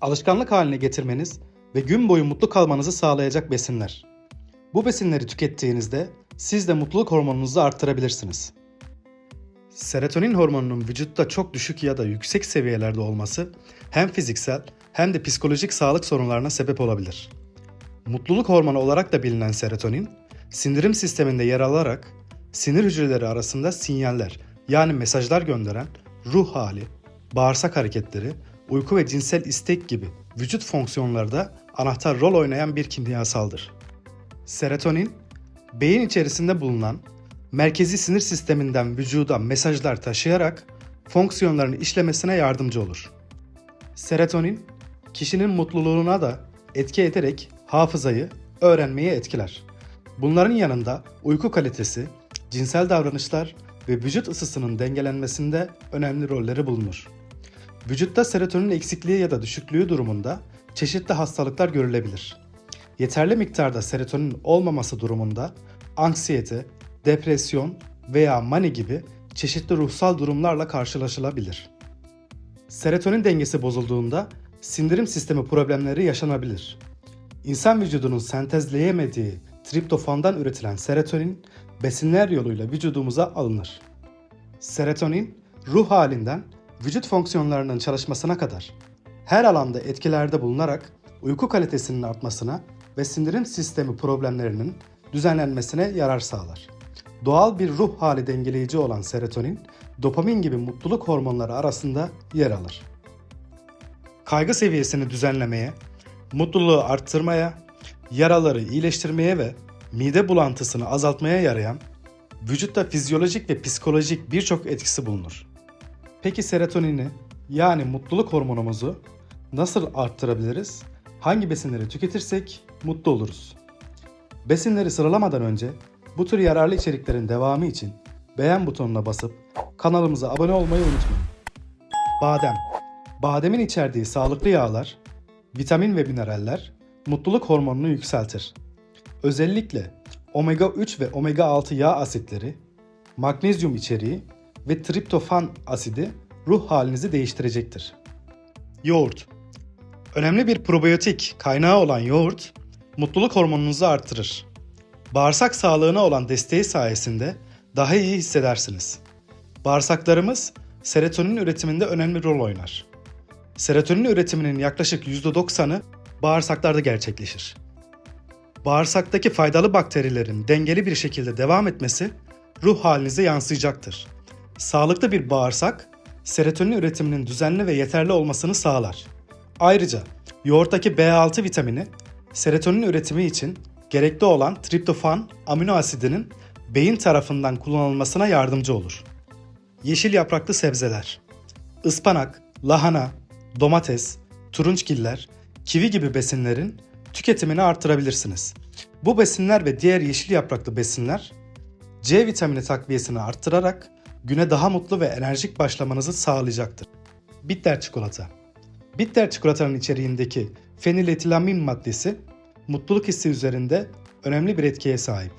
alışkanlık haline getirmeniz ve gün boyu mutlu kalmanızı sağlayacak besinler. Bu besinleri tükettiğinizde siz de mutluluk hormonunuzu arttırabilirsiniz. Serotonin hormonunun vücutta çok düşük ya da yüksek seviyelerde olması hem fiziksel hem de psikolojik sağlık sorunlarına sebep olabilir. Mutluluk hormonu olarak da bilinen serotonin, sindirim sisteminde yer alarak sinir hücreleri arasında sinyaller yani mesajlar gönderen ruh hali, bağırsak hareketleri, uyku ve cinsel istek gibi vücut fonksiyonlarda anahtar rol oynayan bir kimyasaldır. Serotonin, beyin içerisinde bulunan merkezi sinir sisteminden vücuda mesajlar taşıyarak fonksiyonlarını işlemesine yardımcı olur. Serotonin, kişinin mutluluğuna da etki ederek hafızayı, öğrenmeyi etkiler. Bunların yanında uyku kalitesi, cinsel davranışlar ve vücut ısısının dengelenmesinde önemli rolleri bulunur. Vücutta serotonin eksikliği ya da düşüklüğü durumunda çeşitli hastalıklar görülebilir. Yeterli miktarda serotonin olmaması durumunda anksiyete, depresyon veya mani gibi çeşitli ruhsal durumlarla karşılaşılabilir. Serotonin dengesi bozulduğunda sindirim sistemi problemleri yaşanabilir. İnsan vücudunun sentezleyemediği triptofandan üretilen serotonin besinler yoluyla vücudumuza alınır. Serotonin ruh halinden vücut fonksiyonlarının çalışmasına kadar her alanda etkilerde bulunarak uyku kalitesinin artmasına ve sindirim sistemi problemlerinin düzenlenmesine yarar sağlar. Doğal bir ruh hali dengeleyici olan serotonin, dopamin gibi mutluluk hormonları arasında yer alır. Kaygı seviyesini düzenlemeye, mutluluğu arttırmaya, yaraları iyileştirmeye ve mide bulantısını azaltmaya yarayan, vücutta fizyolojik ve psikolojik birçok etkisi bulunur. Peki serotonini yani mutluluk hormonumuzu nasıl arttırabiliriz? Hangi besinleri tüketirsek mutlu oluruz? Besinleri sıralamadan önce bu tür yararlı içeriklerin devamı için beğen butonuna basıp kanalımıza abone olmayı unutmayın. Badem Bademin içerdiği sağlıklı yağlar, vitamin ve mineraller mutluluk hormonunu yükseltir. Özellikle omega 3 ve omega 6 yağ asitleri, magnezyum içeriği ve triptofan asidi ruh halinizi değiştirecektir. Yoğurt Önemli bir probiyotik kaynağı olan yoğurt, mutluluk hormonunuzu artırır. Bağırsak sağlığına olan desteği sayesinde daha iyi hissedersiniz. Bağırsaklarımız serotonin üretiminde önemli rol oynar. Serotonin üretiminin yaklaşık %90'ı bağırsaklarda gerçekleşir. Bağırsaktaki faydalı bakterilerin dengeli bir şekilde devam etmesi ruh halinize yansıyacaktır. Sağlıklı bir bağırsak serotonin üretiminin düzenli ve yeterli olmasını sağlar. Ayrıca yoğurttaki B6 vitamini serotonin üretimi için gerekli olan triptofan amino asidinin beyin tarafından kullanılmasına yardımcı olur. Yeşil yapraklı sebzeler, ıspanak, lahana, domates, turunçgiller, kivi gibi besinlerin tüketimini artırabilirsiniz. Bu besinler ve diğer yeşil yapraklı besinler C vitamini takviyesini arttırarak güne daha mutlu ve enerjik başlamanızı sağlayacaktır. Bitter çikolata Bitter çikolatanın içeriğindeki feniletilamin maddesi mutluluk hissi üzerinde önemli bir etkiye sahip.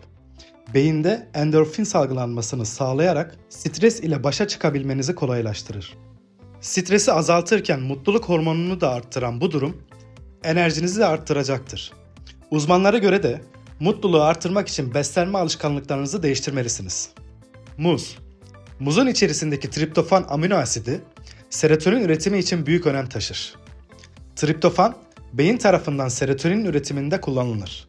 Beyinde endorfin salgılanmasını sağlayarak stres ile başa çıkabilmenizi kolaylaştırır. Stresi azaltırken mutluluk hormonunu da arttıran bu durum enerjinizi de arttıracaktır. Uzmanlara göre de mutluluğu artırmak için beslenme alışkanlıklarınızı değiştirmelisiniz. Muz Muzun içerisindeki triptofan amino asidi serotonin üretimi için büyük önem taşır. Triptofan beyin tarafından serotonin üretiminde kullanılır.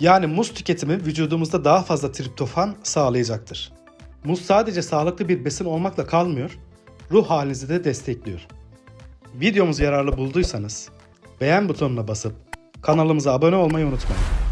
Yani muz tüketimi vücudumuzda daha fazla triptofan sağlayacaktır. Muz sadece sağlıklı bir besin olmakla kalmıyor, ruh halinizi de destekliyor. Videomuzu yararlı bulduysanız beğen butonuna basıp kanalımıza abone olmayı unutmayın.